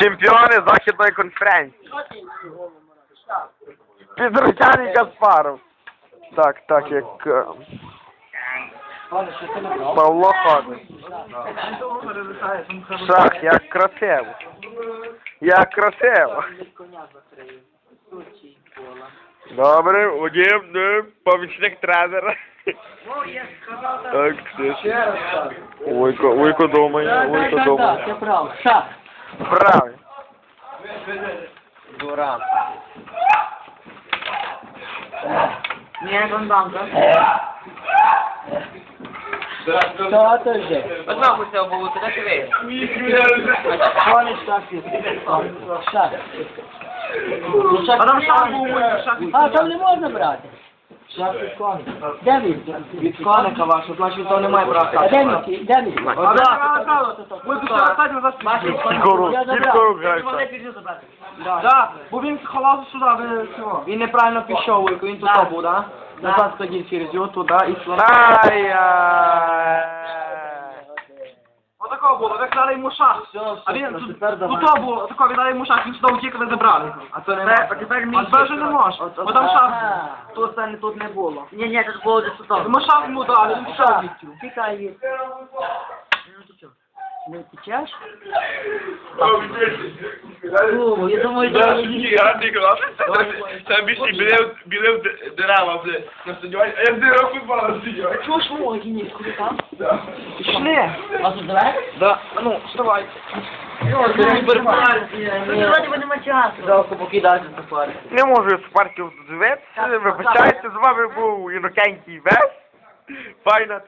Чемпіони західної конференції. Підручаний Каспаров. Так, так, як е, Павло ходить. Шах, як красиво. Як красиво. Добре, один, не, помічник тренера. Так, все. Ойко, ойко думає, ойко думає. Це правда. Шах. Правильно. Дурак. Ні, гонданка. Що то йде? Одна хотів було, ти не Коні шах є. Шах. А там шах був А, там не можна брати. Шах від коні. Де він? Від коника вашого, значить то немає брата. А де він? Де він? Ми тут останньо вас Я забрав. Да, бо він сховався сюди, ви цього. Він неправильно пішов, Вуйко, він тут був, да? Назад тоді через його туди і сюди. Ай-яй. Отакого було, ви дали йому шах. А він тут, тут то було, отако, ви дали йому шах, він сюди утік, ви забрали. А то не може. А тепер мій. А тепер вже не може. Бо там шах, тут це не тут не було. Ні, ні, тут було десь тут. Тому шах йому дали, він пішов відтю. Тікай від. Не течеш? О, я думаю, Да, гарний клас. Це більше білив, білив д- дерева, бля, на стадіоні. А я дирав футбол на стадіоні. Чого ж мого гіні, куди там? Да. Пішли. А тут давай? Да, а ну, вставай. Вроді би часу. Жалко покидати сафари. Не можу з парків дивитися. Вибачайте, з вами був Інокентій Вес. Файна